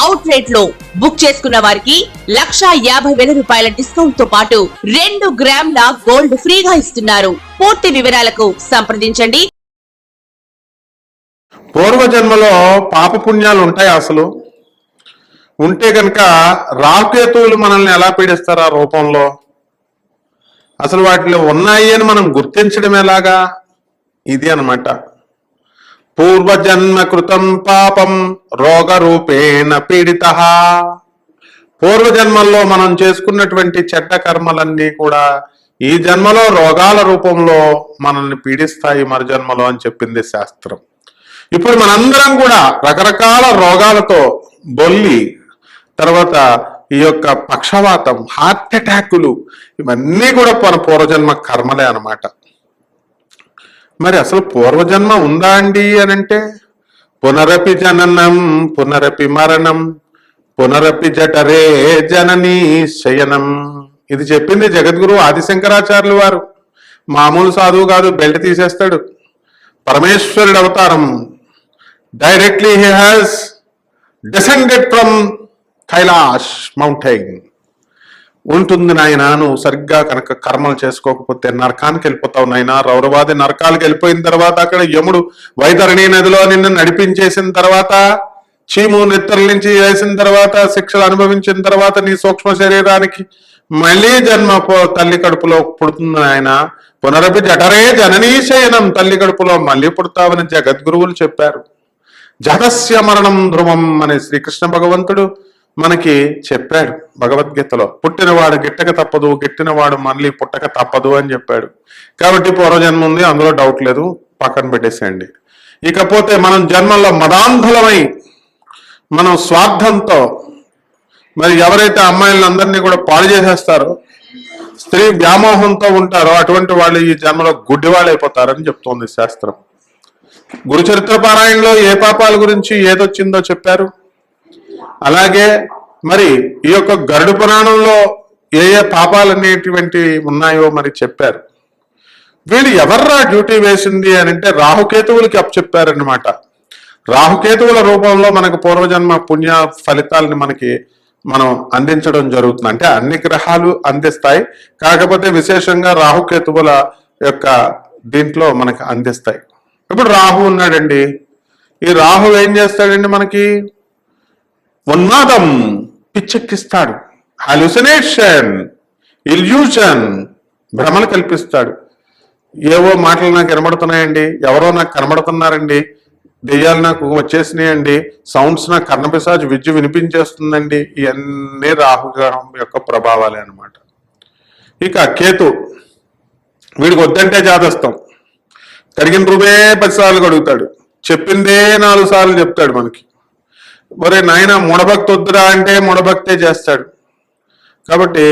Out రేట్లో book చేసుకున్న వారికి లక్షా యాభై వేల రూపాయల డిస్కౌంట్తో పాటు రెండు గ్రాముల గోల్డ్ ఫ్రీగా ఇస్తున్నారు. పూర్తి వివరాలకు సంప్రదించండి. పూర్వజన్మలో పాపపుణ్యాలు ఉంటాయి అసలు? ఉంటే కనుక రాకేతువులు మనల్ని ఎలా పీడిస్తారు ఆ రూపంలో? అసలు వాటిలో ఉన్నాయి అని మనం గుర్తించడం ఎలాగా? ఇది అన్నమాట. పూర్వజన్మ కృతం పాపం రోగ రూపేణ పీడిత. పూర్వజన్మల్లో మనం చేసుకున్నటువంటి చెడ్డ కర్మలన్నీ కూడా ఈ జన్మలో రోగాల రూపంలో మనల్ని పీడిస్తాయి మరుజన్మలో అని చెప్పింది శాస్త్రం. ఇప్పుడు మనందరం కూడా రకరకాల రోగాలతో బొల్లి తర్వాత ఈ యొక్క పక్షవాతం హార్ట్ అటాకులు ఇవన్నీ కూడా మన పూర్వజన్మ కర్మలే అనమాట మరి అసలు పూర్వజన్మ ఉందా అండి అని అంటే పునరపి జననం పునరపి మరణం పునరపి జఠరే జననీ శయనం. ఇది చెప్పింది జగద్గురు ఆదిశంకరాచార్యులు వారు. మామూలు సాధువు కాదు బెల్ట్ తీసేస్తాడు. పరమేశ్వరుడు అవతారం. Directly he has descended from Kailash mountain ఉంటుంది నాయన నువ్వు సరిగ్గా కనుక కర్మలు చేసుకోకపోతే నరకానికి వెళ్ళిపోతావు నాయన. రౌరవాది నరకాలకు వెళ్ళిపోయిన తర్వాత అక్కడ యముడు వైతరణి నదిలో నిన్ను నడిపించేసిన తర్వాత చీము నెత్తల నుంచి వేసిన తర్వాత శిక్షలు అనుభవించిన తర్వాత నీ సూక్ష్మ శరీరానికి మళ్ళీ జన్మ తల్లి కడుపులో పుడుతుంది ఆయన పునరపి జఠరే జననీశయనం తల్లి కడుపులో మళ్ళీ పుడతావని జగద్గురువులు చెప్పారు. జగస్య మరణం ధ్రువం అనే శ్రీకృష్ణ భగవంతుడు మనకి చెప్పాడు భగవద్గీతలో పుట్టినవాడు గిట్టక తప్పదు గిట్టినవాడు మళ్ళీ పుట్టక తప్పదు అని చెప్పాడు. కాబట్టి పూర్వజన్మ ఉంది అందులో డౌట్ లేదు పక్కన పెట్టేసేయండి. ఇకపోతే మనం జన్మల్లో మదాంధులమై మనం స్వార్థంతో మరి ఎవరైతే అమ్మాయిలందరినీ కూడా పాడు చేసేస్తారో స్త్రీ వ్యామోహంతో ఉంటారో అటువంటి వాళ్ళు ఈ జన్మలో గుడ్డివాళ్ళు అయిపోతారని చెప్తోంది శాస్త్రం. గురుచరిత్ర పారాయణలో ఏ పాపాల గురించి ఏదొచ్చిందో చెప్పారు? అలాగే మరి ఈ యొక్క గరుడు పురాణంలో ఏ ఏ పాపాలు అనేటువంటి ఉన్నాయో మరి చెప్పారు. వీళ్ళు ఎవర్రా డ్యూటీ వేసింది అని అంటే రాహుకేతువులకి అప్పచెప్పారనమాట రాహుకేతువుల రూపంలో మనకు పూర్వజన్మ పుణ్య ఫలితాలని మనకి మనం అందించడం జరుగుతుంది. అంటే అన్ని గ్రహాలు అందిస్తాయి. కాకపోతే విశేషంగా రాహుకేతువుల యొక్క దీంట్లో మనకి అందిస్తాయి. ఇప్పుడు రాహు ఉన్నాడండి. ఈ రాహు ఏం చేస్తాడండి మనకి? ఉన్మాదం పిచ్చెక్కిస్తాడు. హాలుసినేషన్ ఇల్యూషన్ భ్రమలు కల్పిస్తాడు. ఏవో మాటలు నాకు వినబడుతున్నాయండి ఎవరో నాకు కనబడుతున్నారండి దెయ్యాలు నాకు వచ్చేసినాయండి సౌండ్స్ నాకు కర్ణపిశాజు విద్య వినిపించేస్తుందండి ఇవన్నీ రాహుగ్రహం యొక్క ప్రభావాలే అన్నమాట. ఇక కేతు వీడికి వద్దంటే జాతస్తాం కడిగిన రూపే పదిసార్లు కడుగుతాడు. చెప్పిందే నాలుగు సార్లు చెప్తాడు మనకి. మరి నాయన ముడభక్తి వద్దురా అంటే ముడభక్తే చేస్తాడు. కాబట్టి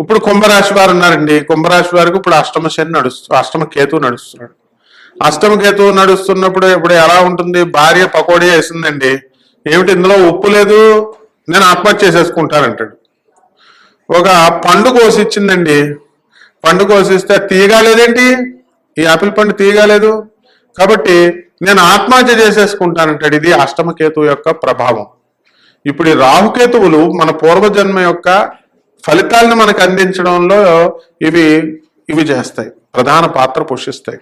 ఇప్పుడు కుంభరాశి వారు ఉన్నారండి. కుంభరాశి వారికి ఇప్పుడు అష్టమ శని నడుస్తు అష్టమ కేతు నడుస్తున్నాడు. అష్టమ కేతు నడుస్తున్నప్పుడు ఇప్పుడు ఎలా ఉంటుంది? భార్య పకోడీ వేసిందండి. ఏమిటి ఇందులో ఉప్పు లేదు? నేను ఆత్మహత్య చేసేసుకుంటానంటాడు. ఒక పండు కోసిచ్చిందండి. పండు కోసిస్తే తీయగా లేదేంటి? ఈ ఆపిల్ పండు తీయగా లేదు. కాబట్టి నేను ఆత్మహత్య చేసేసుకుంటానంటాడు. ఇది అష్టమకేతు యొక్క ప్రభావం. ఇప్పుడు ఈ రాహుకేతువులు మన పూర్వజన్మ యొక్క ఫలితాలను మనకు అందించడంలో ఇవి ఇవి చేస్తాయి. ప్రధాన పాత్ర పోషిస్తాయి.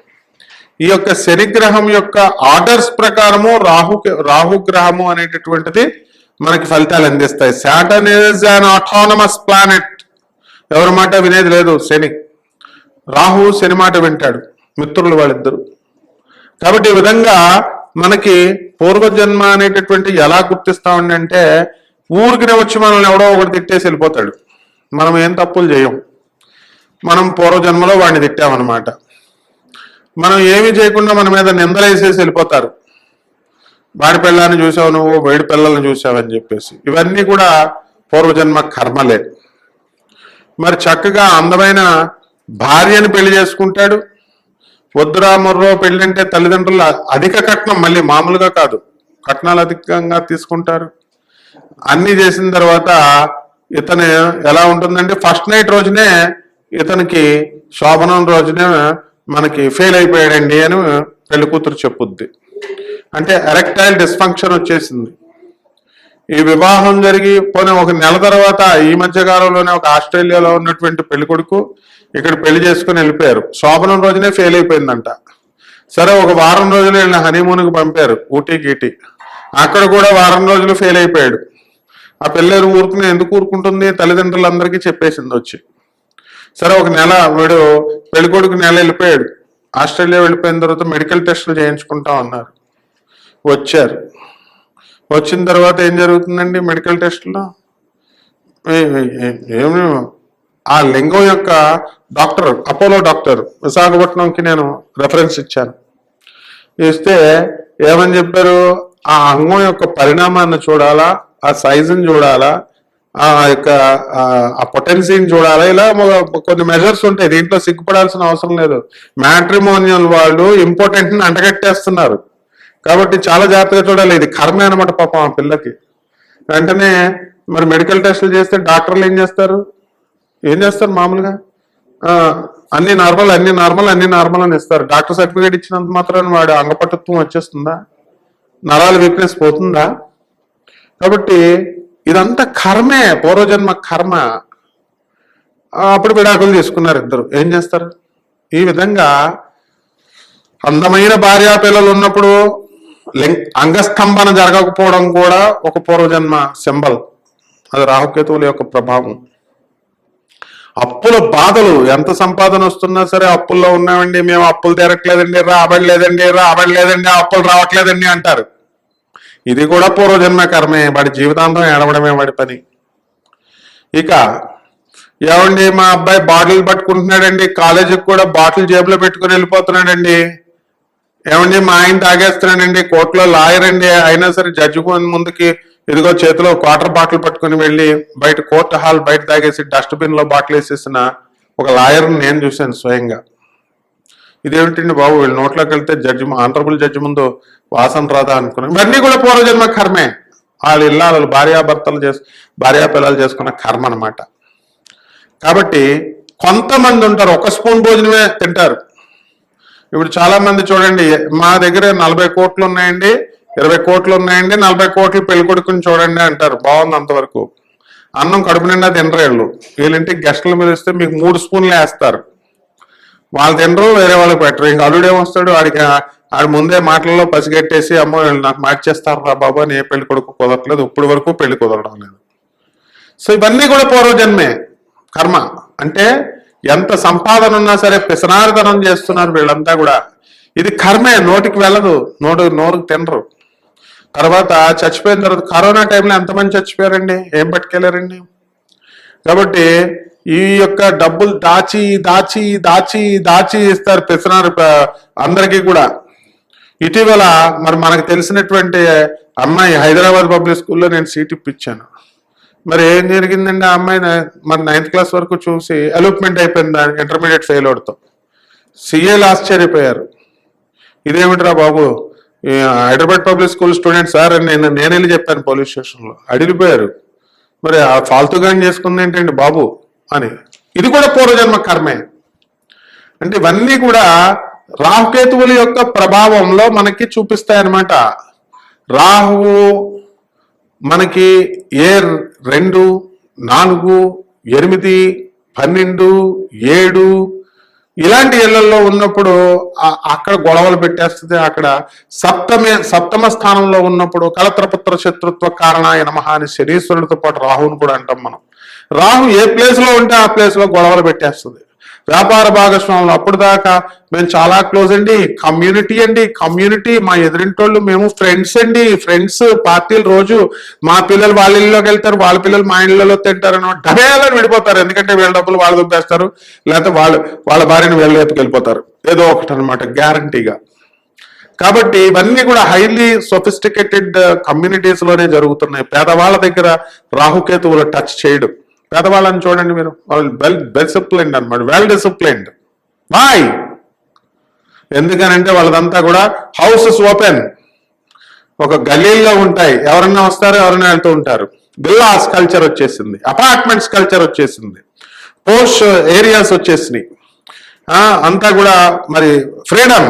ఈ యొక్క శనిగ్రహం యొక్క ఆర్డర్స్ ప్రకారము రాహు రాహుగ్రహము అనేటటువంటిది మనకి ఫలితాలు అందిస్తాయి. Saturn is an autonomous planet ఎవరి మాట వినేది లేదు. శని. రాహు శని మాట వింటాడు. మిత్రులు వాళ్ళిద్దరు. కాబట్టి ఈ విధంగా మనకి పూర్వజన్మ అనేటటువంటి ఎలా గుర్తిస్తామండి అంటే ఊరికి వచ్చి మనల్ని ఎవడో ఒకటి తిట్టేసి వెళ్ళిపోతాడు. మనం ఏం తప్పులు చేయం? మనం పూర్వజన్మలో వాడిని తిట్టామన్నమాట. మనం ఏమీ చేయకుండా మన మీద నిందలేసేసి వెళ్ళిపోతారు. వాడి పిల్లల్ని చూసావు నువ్వు వేడి పిల్లల్ని చూసావని చెప్పేసి. ఇవన్నీ కూడా పూర్వజన్మ కర్మలే. మరి చక్కగా అందమైన భార్యని పెళ్ళి చేసుకుంటాడు. వద్దురా మొర్రో పెళ్ళంటే అంటే తల్లిదండ్రులు అధిక కట్నం మళ్ళీ మామూలుగా కాదు. కట్నాలు అధికంగా తీసుకుంటారు. అన్ని చేసిన తర్వాత ఇతను ఎలా ఉంటుందంటే ఫస్ట్ నైట్ రోజునే ఇతనికి శోభనం రోజునే మనకి ఫెయిల్ అయిపోయాడండి అని పెళ్ళి కూతురు చెప్పుద్ది. అంటే ఎరెక్టైల్ డిస్ఫంక్షన్ వచ్చేసింది. ఈ వివాహం జరిగి పోనీ ఒక నెల తర్వాత ఈ మధ్య కాలంలోనే ఒక ఆస్ట్రేలియాలో ఉన్నటువంటి పెళ్ళి కొడుకు ఇక్కడ పెళ్ళి చేసుకుని వెళ్ళిపోయారు. శోభనం రోజునే ఫెయిల్ అయిపోయిందంట. సరే ఒక వారం రోజులు వీళ్ళని హనీమూన్కి పంపారు ఊటీ గీటీ. అక్కడ కూడా వారం రోజులు ఫెయిల్ అయిపోయాడు. ఆ పిల్లేరు ఊరుకుని ఎందుకు ఊరుకుంటుంది? తల్లిదండ్రులందరికీ చెప్పేసింది వచ్చి. సరే ఒక నెల వీడు పెళ్ళికొడుకు నెల వెళ్ళిపోయాడు. ఆస్ట్రేలియా వెళ్ళిపోయిన తర్వాత మెడికల్ టెస్టులు చేయించుకుంటా ఉన్నారు వచ్చారు. వచ్చిన తర్వాత ఏం జరుగుతుందండి మెడికల్ టెస్ట్లో ఏమి ఆ లింగం యొక్క డాక్టర్ అపోలో డాక్టర్ విశాఖపట్నంకి నేను రెఫరెన్స్ ఇచ్చాను. ఇస్తే ఏమని చెప్పారు? ఆ అంగం యొక్క పరిణామాన్ని చూడాలా? ఆ సైజుని చూడాలా? ఆ యొక్క ఆ- పొటెన్సీని చూడాలా? ఇలా కొన్ని మెజర్స్ ఉంటాయి. దీంట్లో సిగ్గుపడాల్సిన అవసరం లేదు. మ్యాట్రిమోనియల్ వాళ్ళు ఇంపార్టెంట్ని అంటగట్టేస్తున్నారు. కాబట్టి చాలా జాగ్రత్తగా చూడాలి. ఇది కర్మే అనమాట పాపం ఆ పిల్లకి. వెంటనే మరి మెడికల్ టెస్టులు చేస్తే డాక్టర్లు ఏం చేస్తారు? ఏం చేస్తారు మామూలుగా? అన్ని నార్మల్ అన్ని నార్మల్ అన్ని నార్మల్ అని ఇస్తారు. డాక్టర్ సర్టిఫికేట్ ఇచ్చినంత మాత్రాన వాడు అంగపట్టుత్వం వచ్చేస్తుందా? నరాల వీక్నెస్ పోతుందా? కాబట్టి ఇదంతా కర్మే పూర్వజన్మ కర్మ. అప్పుడు విడాకులు తీసుకున్నారు ఇద్దరు. ఏం చేస్తారు? ఈ విధంగా అందమైన భార్యా పిల్లలు ఉన్నప్పుడు అంగస్తంభన జరగకపోవడం కూడా ఒక పూర్వజన్మ సింబల్. అది రాహుకేతువుల యొక్క ప్రభావం. అప్పుల బాధలు ఎంత సంపాదన వస్తున్నా సరే అప్పుల్లో ఉన్నామండి మేము అప్పులు తీరట్లేదండి రాబడలేదండి రాబడలేదండి అప్పులు రావట్లేదండి అంటారు. ఇది కూడా పూర్వజన్మ కర్మే వాడి జీవితాంతం ఏడవడమే వాడి పని. ఇక ఏమండి మా అబ్బాయి బాటిల్ పట్టుకుంటున్నాడండి కాలేజీకి కూడా బాటిల్ జేబులో పెట్టుకుని వెళ్ళిపోతున్నాడండి. ఏమండి మా ఆయన తాగేస్తున్నాడండి కోర్టులో లాయర్ అండి అయినా సరే జడ్జి ముందుకి ఇదిగో చేతిలో క్వార్టర్ బాటిల్ పట్టుకుని వెళ్ళి బయట కోర్టు హాల్ బయట తాగేసి డస్ట్బిన్లో బాటిల్ వేసేసిన ఒక లాయర్ని నేను చూశాను స్వయంగా. ఇదేమిటండి బాబు? వీళ్ళు నోట్లోకి వెళ్తే జడ్జి ఆనరబుల్ జడ్జి ముందు వాసన రాదా అనుకున్నాను ఇవన్నీ కూడా పూర్వజన్మ కర్మే. వాళ్ళు ఇల్లాలు భార్యాభర్తలు చేసు భార్యా పిల్లలు చేసుకున్న కర్మ అన్నమాట. కాబట్టి కొంతమంది ఉంటారు ఒక స్పూన్ భోజనమే తింటారు. ఇప్పుడు చాలా మంది చూడండి మా దగ్గర నలభై కోట్లు ఉన్నాయండి ఇరవై కోట్లు ఉన్నాయండి నలభై కోట్లు పెళ్ళి కొడుకుని చూడండి అంటారు. బాగుంది అంతవరకు. అన్నం కడుపు నిండా తినరు వీళ్ళు. వీళ్ళంటికి గెస్టులు మీద వస్తే మీకు మూడు స్పూన్లు వేస్తారు. వాళ్ళు తినరు వేరే వాళ్ళకి పెట్టరు. ఇంకా అల్లుడు ఏమొస్తాడు? వాడికి ఆ- ఆడి ముందే మాటల్లో పసిగట్టేసి అమ్మో నాకు మార్చేస్తారు రా బాబు? అని ఏ పెళ్ళి కొడుకు కుదరట్లేదు. ఇప్పుడు వరకు పెళ్ళి కుదరడం లేదు. సో ఇవన్నీ కూడా పూర్వజన్మే. కర్మ. అంటే ఎంత సంపాదన ఉన్నా సరే పిసనారితనం చేస్తున్నారు వీళ్ళంతా కూడా. ఇది కర్మే. నోటికి వెళ్ళదు. నోటు నోరుకు తినరు. తర్వాత చచ్చిపోయిన తర్వాత కరోనా టైంలో ఎంతమంది చచ్చిపోయారండి? ఏం పట్టుకెళ్ళారండి? కాబట్టి ఈ యొక్క డబ్బులు దాచి దాచి దాచి దాచి ఇస్తారు పిసనారు అందరికీ కూడా. ఇటీవల మరి మనకు తెలిసినటువంటి అమ్మాయి హైదరాబాద్ పబ్లిక్ స్కూల్లో నేను సీట్ ఇప్పించాను. మరి ఏం జరిగిందండి ఆ అమ్మాయి? మరి నైన్త్ క్లాస్ వరకు చూసి అలూప్మెంట్ అయిపోయింది ఇంటర్మీడియట్ ఫెయిల్ అవడంతో. సీఏలు ఆశ్చర్యపోయారు. ఇదేమిట్రా బాబు? Hyderabad public school student sir అని నేను నేను వెళ్ళి చెప్పాను పోలీస్ స్టేషన్లో. అడిగిపోయారు. మరి ఆ ఫాల్తుగా చేసుకుంది ఏంటండి బాబు అని. ఇది కూడా పూర్వజన్మ కర్మే. అంటే ఇవన్నీ కూడా రాహుకేతువుల యొక్క ప్రభావంలో మనకి చూపిస్తాయన్నమాట. రాహువు మనకి ఏ రెండు నాలుగు ఎనిమిది పన్నెండు ఏడు ఇలాంటి ఇళ్ళలో ఉన్నప్పుడు అక్కడ గొడవలు పెట్టేస్తుంది అక్కడ సప్తమే సప్తమ స్థానంలో ఉన్నప్పుడు కలత్రపుత్ర శత్రుత్వ కారణాయ నమహ అని శనీశ్వరుడితో పాటు రాహువుని కూడా అంటాం మనం. రాహు ఏ ప్లేస్లో ఉంటే ఆ ప్లేస్లో గొడవలు పెట్టేస్తుంది. వ్యాపార భాగస్వాములు అప్పుడు దాకా మేము చాలా క్లోజ్ అండి కమ్యూనిటీ అండి కమ్యూనిటీ మా ఎదురింటోళ్ళు మేము ఫ్రెండ్స్ అండి ఫ్రెండ్స్ పార్టీలు రోజు మా పిల్లలు వాళ్ళ ఇళ్ళలోకి వెళ్తారు వాళ్ళ పిల్లలు మా ఇళ్ళలో తింటారు అని డబేలని విడిపోతారు ఎందుకంటే వీళ్ళ డబ్బులు వాళ్ళు దుబ్బేస్తారు లేకపోతే వాళ్ళు వాళ్ళ భార్యను వీళ్ళ వైపుకి వెళ్ళిపోతారు. ఏదో ఒకటి అనమాట గ్యారంటీగా కాబట్టి ఇవన్నీ కూడా హైలీ సొఫిస్టికేటెడ్ కమ్యూనిటీస్లోనే జరుగుతున్నాయి. పేదవాళ్ళ దగ్గర రాహుకేతువులు టచ్ చేయడం. పేదవాళ్ళని చూడండి మీరు. వాళ్ళు వెల్ డిసిప్లైన్డ్ అనమాట వెల్ డిసిప్లైన్డ్ బాయ్ ఎందుకనంటే వాళ్ళదంతా కూడా హౌసెస్ ఓపెన్ ఒక గలీల్లో ఉంటాయి. ఎవరన్నా వస్తారు ఎవరన్నా వెళ్తూ ఉంటారు. బిల్లాస్ కల్చర్ వచ్చేసింది. అపార్ట్మెంట్స్ కల్చర్ వచ్చేసింది. పోస్ట్ ఏరియాస్ వచ్చేసినాయి. అంతా కూడా మరి ఫ్రీడమ్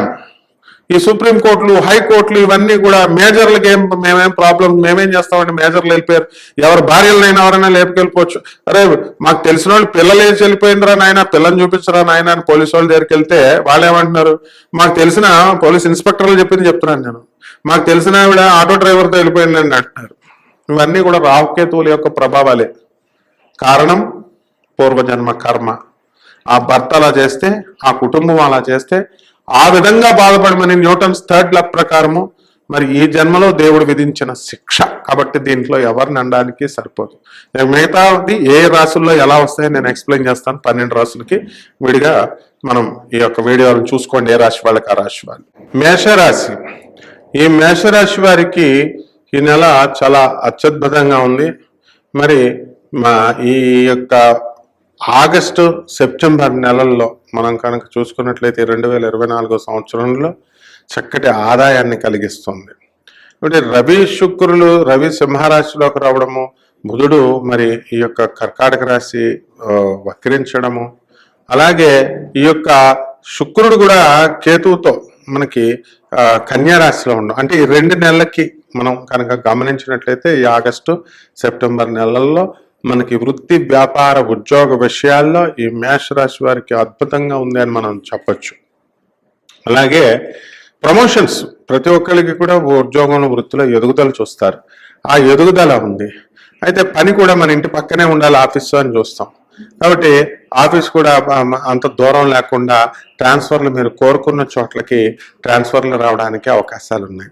ఈ సుప్రీం కోర్టులు హైకోర్టులు ఇవన్నీ కూడా మేజర్లకి ఏం మేమేం ప్రాబ్లం మేమేం చేస్తామంటే మేజర్లు వెళ్ళిపోయారు. ఎవరు భార్యలనైనా ఎవరైనా లేపుకెళ్ళిపోవచ్చు. అరే మాకు తెలిసిన వాళ్ళు పిల్లలు ఏం చెల్లిపోయిందిరా నాయన పిల్లని చూపించరా నాయన అని పోలీసు వాళ్ళ దగ్గరికి వెళ్తే వాళ్ళు ఏమంటున్నారు? మాకు తెలిసిన పోలీస్ ఇన్స్పెక్టర్లు చెప్పింది చెప్తున్నాను నేను. మాకు తెలిసిన ఆవిడ ఆటో డ్రైవర్తో వెళ్ళిపోయిందని అంటున్నారు. ఇవన్నీ కూడా రాహుకేతువుల యొక్క ప్రభావాలే. కారణం పూర్వజన్మ కర్మ. ఆ భర్త అలా చేస్తే ఆ కుటుంబం అలా చేస్తే ఆ విధంగా బాధపడమని న్యూటన్స్ థర్డ్ లా ప్రకారము మరి ఈ జన్మలో దేవుడు విధించిన శిక్ష. కాబట్టి దీంట్లో ఎవరిని అనడానికి సరిపోదు. నేను మిగతాది ఏ రాసుల్లో ఎలా వస్తాయో నేను ఎక్స్ప్లెయిన్ చేస్తాను. పన్నెండు రాసులకి విడిగా మనం ఈ యొక్క వీడియోలను చూసుకోండి. ఏ రాశి వాళ్ళకి ఆ రాశి వాళ్ళు. మేషరాశి. ఈ మేషరాశి వారికి ఈ నెల చాలా అత్యద్భుతంగా ఉంది. మరి మా ఈ యొక్క ఆగస్టు సెప్టెంబర్ నెలల్లో మనం కనుక చూసుకున్నట్లయితే రెండు వేల ఇరవై నాలుగో సంవత్సరంలో చక్కటి ఆదాయాన్ని కలిగిస్తుంది. అంటే రవి శుక్రులు రవి సింహరాశిలోకి రావడము బుధుడు మరి ఈ యొక్క కర్కాటక రాశి వక్రించడము అలాగే ఈ యొక్క శుక్రుడు కూడా కేతువుతో మనకి కన్యారాశిలో ఉండడం అంటే ఈ రెండు నెలలకి మనం కనుక గమనించినట్లయితే ఈ ఆగస్టు సెప్టెంబర్ నెలల్లో మనకి వృత్తి వ్యాపార ఉద్యోగ విషయాల్లో ఈ మేష రాశి వారికి అద్భుతంగా ఉంది అని మనం చెప్పొచ్చు. అలాగే ప్రమోషన్స్ ప్రతి ఒక్కరికి కూడా ఉద్యోగంలో వృత్తిలో ఎదుగుదల చూస్తారు. ఆ ఎదుగుదల ఉంది. అయితే పని కూడా మన ఇంటి పక్కనే ఉండాలి ఆఫీస్ అని చూస్తాం. కాబట్టి ఆఫీస్ కూడా అంత దూరం లేకుండా ట్రాన్స్ఫర్లు మీరు కోరుకున్న చోట్లకి ట్రాన్స్ఫర్లు రావడానికి అవకాశాలు ఉన్నాయి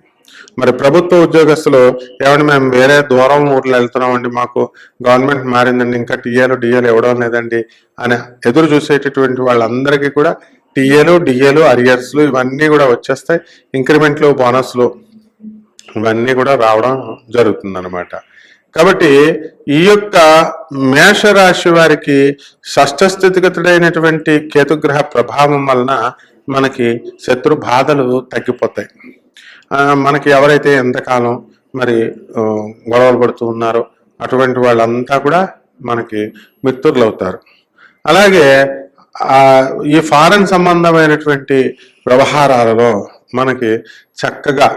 మరి ప్రభుత్వ ఉద్యోగస్తులు ఏమంటే మేము వేరే దూరం ఊర్లు వెళ్తున్నామండి మాకు గవర్నమెంట్ మారిందండి ఇంకా టీఏలు డిఏలు ఇవ్వడం లేదండి అని ఎదురు చూసేటటువంటి వాళ్ళందరికీ కూడా టీఏలు డిఏలు అరియర్స్లు ఇవన్నీ కూడా వచ్చేస్తాయి ఇంక్రిమెంట్లు బోనస్లు ఇవన్నీ కూడా రావడం జరుగుతుంది కాబట్టి ఈ యొక్క మేషరాశి వారికి షష్ఠ స్థితిగతుడైనటువంటి కేతుగ్రహ ప్రభావం వలన మనకి శత్రు బాధలు తగ్గిపోతాయి. మనకి ఎవరైతే ఎంతకాలం మరి గొడవలు పడుతూ ఉన్నారో అటువంటి వాళ్ళంతా కూడా మనకి మిత్రులు అవుతారు అలాగే ఈ ఫారెన్ సంబంధమైనటువంటి వ్యవహారాలలో మనకి చక్కగా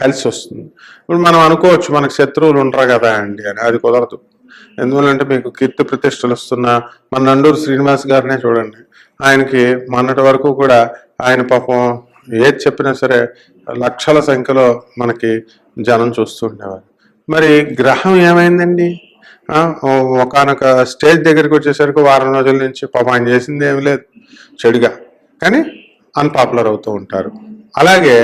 కలిసి వస్తుంది. ఇప్పుడు మనం అనుకోవచ్చు మనకు శత్రువులు ఉంటారు కదా అండి అని అది కుదరదు. ఎందువల్లంటే మీకు కీర్తి ప్రతిష్టలు వస్తున్న మన నండూరు శ్రీనివాస్ గారినే చూడండి. ఆయనకి మొన్నటి వరకు కూడా ఆయన పాపం ఏది చెప్పినా సరే లక్షల సంఖ్యలో మనకి జనం చూస్తూ ఉండేవారు. మరి గ్రహం ఏమైందండి? ఒకనొక స్టేజ్ దగ్గరికి వచ్చేసరికి వారం రోజుల నుంచి పాపం చేసింది ఏమి లేదు చెడుగా. కానీ అన్పాపులర్ అవుతూ ఉంటారు. అలాగే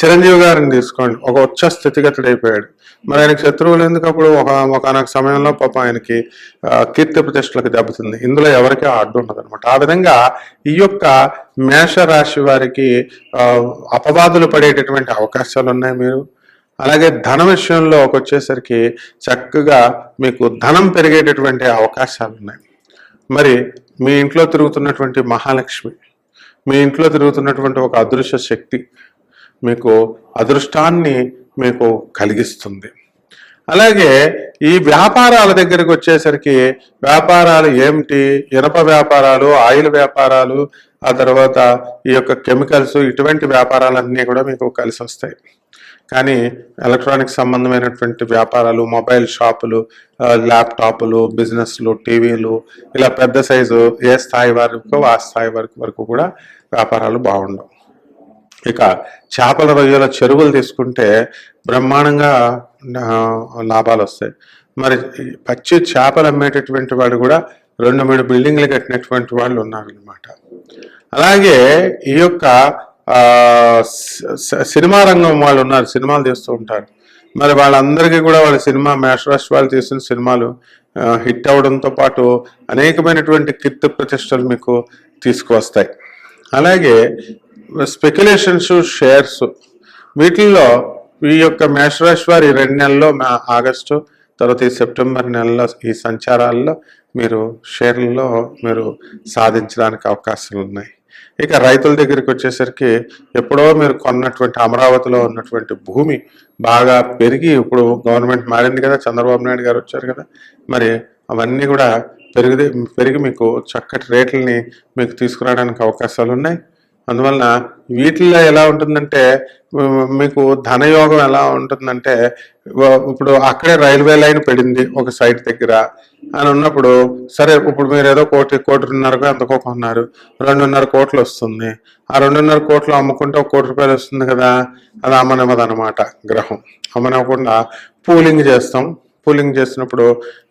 చిరంజీవి గారిని తీసుకోండి. ఒక ఉచ్చ స్థితిగతుడు అయిపోయాడు మరి ఆయనకు శత్రువులు ఎందుకు అప్పుడు? ఒక ఒకనొక సమయంలో పాప ఆయనకి కీర్తి ప్రతిష్టలకు దెబ్బతుంది. ఇందులో ఎవరికి అడ్డు ఉండదు అనమాట ఆ విధంగా ఈ యొక్క మేష రాశి వారికి అపవాదులు పడేటటువంటి అవకాశాలు ఉన్నాయి మీరు. అలాగే ధన విషయంలోకి వచ్చేసరికి చక్కగా మీకు ధనం పెరిగేటటువంటి అవకాశాలు ఉన్నాయి మరి మీ ఇంట్లో తిరుగుతున్నటువంటి మహాలక్ష్మి మీ ఇంట్లో తిరుగుతున్నటువంటి ఒక అదృశ్య శక్తి మీకు అదృష్టాన్ని మీకు కలిగిస్తుంది. అలాగే ఈ వ్యాపారాల దగ్గరికి వచ్చేసరికి వ్యాపారాలు ఏమిటి? ఇనప వ్యాపారాలు ఆయిల్ వ్యాపారాలు ఆ తర్వాత ఈ యొక్క కెమికల్స్ ఇటువంటి వ్యాపారాలన్నీ కూడా మీకు కలిసి వస్తాయి కానీ ఎలక్ట్రానిక్ సంబంధమైనటువంటి వ్యాపారాలు మొబైల్ షాపులు ల్యాప్టాప్లు బిజినెస్లు టీవీలు ఇలా పెద్ద సైజు ఏ స్థాయి వరకు ఆ స్థాయి వరకు వరకు కూడా వ్యాపారాలు బాగుండవు. ఇక చేపల రొయ్యల చెరువులు తీసుకుంటే బ్రహ్మాండంగా లాభాలు వస్తాయి. మరి పచ్చి చేపలు అమ్మేటటువంటి వాడు కూడా రెండు మూడు బిల్డింగ్లు కట్టినటువంటి వాళ్ళు ఉన్నారనమాట అలాగే ఈ యొక్క సినిమా రంగం వాళ్ళు ఉన్నారు సినిమాలు తీస్తూ ఉంటారు. మరి వాళ్ళందరికీ కూడా వాళ్ళ సినిమా మేషరాశి వాళ్ళు తీసిన సినిమాలు హిట్ అవడంతో పాటు అనేకమైనటువంటి కీర్తి ప్రతిష్టలు మీకు తీసుకువస్తాయి. అలాగే స్పెక్యులేషన్స్ షేర్స్ వీటిల్లో ఈ యొక్క మేషరాశి వారి రెండు నెలల్లో మా ఆగస్టు తర్వాత ఈ సెప్టెంబర్ నెలలో ఈ సంచారాల్లో మీరు షేర్లలో మీరు సాధించడానికి అవకాశాలు ఉన్నాయి ఇక రైతుల దగ్గరికి వచ్చేసరికి ఎప్పుడో మీరు కొన్నటువంటి అమరావతిలో ఉన్నటువంటి భూమి బాగా పెరిగి ఇప్పుడు గవర్నమెంట్ మారింది కదా చంద్రబాబు నాయుడు గారు వచ్చారు కదా. మరి అవన్నీ కూడా పెరిగి పెరిగి మీకు చక్కటి రేట్లని మీకు తీసుకురావడానికి అవకాశాలు ఉన్నాయి అందువలన వీటిల్లో ఎలా ఉంటుందంటే మీకు ధనయోగం ఎలా ఉంటుందంటే ఇప్పుడు అక్కడే రైల్వే లైన్ పడింది ఒక సైట్ దగ్గర అని ఉన్నప్పుడు సరే ఇప్పుడు మీరు ఏదో కోటి కోటిన్నరకు ఎంతకో కొన్నారు రెండున్నర కోట్లు వస్తుంది. ఆ రెండున్నర కోట్లు అమ్ముకుంటే ఒక కోటి రూపాయలు వస్తుంది కదా అది అమ్మనివ్వదు అనమాట గ్రహం. అమ్మనివ్వకుండా పూలింగ్ చేస్తాం. పూలింగ్ చేసినప్పుడు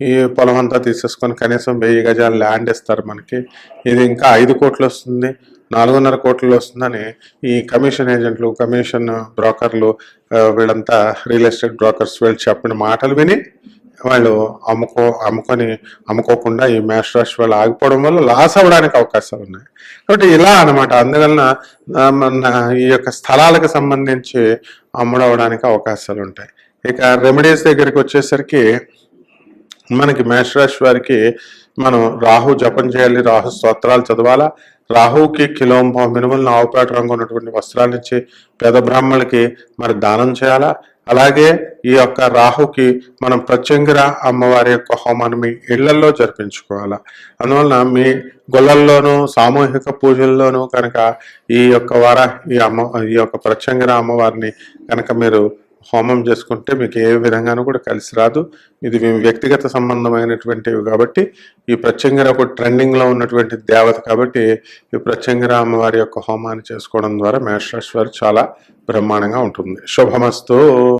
ఈ పొలం అంతా తీసేసుకొని కనీసం వెయ్యి గజాలు ల్యాండ్ ఇస్తారు మనకి. ఇది ఇంకా ఐదు కోట్లు వస్తుంది. నాలుగున్నర కోట్లు వస్తుందని ఈ కమిషన్ ఏజెంట్లు కమిషన్ బ్రోకర్లు వీళ్ళంతా రియల్ ఎస్టేట్ బ్రోకర్స్ వీళ్ళు చెప్పిన మాటలు విని వాళ్ళు అమ్ముకో అమ్ముకొని అమ్ముకోకుండా ఈ మేష రాశి వాళ్ళు ఆగిపోవడం వల్ల లాస్ అవ్వడానికి అవకాశాలు ఉన్నాయి. కాబట్టి ఇలా అన్నమాట. అందువలన మన ఈ యొక్క స్థలాలకు సంబంధించి అమ్ముడవడానికి అవకాశాలు ఉంటాయి. ఇక రెమెడీస్ దగ్గరికి వచ్చేసరికి మనకి మేషరాశి వారికి మనం రాహు జపం చేయాలి రాహు స్తోత్రాలు చదవాలా రాహుకి కిలో మినుములను ఆవుపేట రంగు ఉన్నటువంటి వస్త్రాలు ఇచ్చి పేద బ్రాహ్మణులకి మరి దానం చేయాలా? అలాగే ఈ యొక్క రాహుకి మనం ప్రత్యంగిర అమ్మవారి యొక్క హోమాన్ని మీ ఇళ్ళలో జరిపించుకోవాలా? అందువలన మీ గొల్లల్లోనూ సామూహిక పూజల్లోనూ కనుక ఈ యొక్క వార ఈ అమ్మ ఈ యొక్క ప్రత్యంగిర అమ్మవారిని కనుక మీరు హోమం చేసుకుంటే మీకు ఏ విధంగానూ కూడా కలిసి రాదు. ఇది మేము వ్యక్తిగత సంబంధమైనటువంటివి కాబట్టి ఈ ప్రత్యంగిర ఒక ఉన్నటువంటి దేవత కాబట్టి ఈ ప్రత్యంగర అమ్మవారి యొక్క హోమాన్ని చేసుకోవడం ద్వారా మేషరాశి వారు చాలా బ్రహ్మాండంగా ఉంటుంది. శుభమస్తు.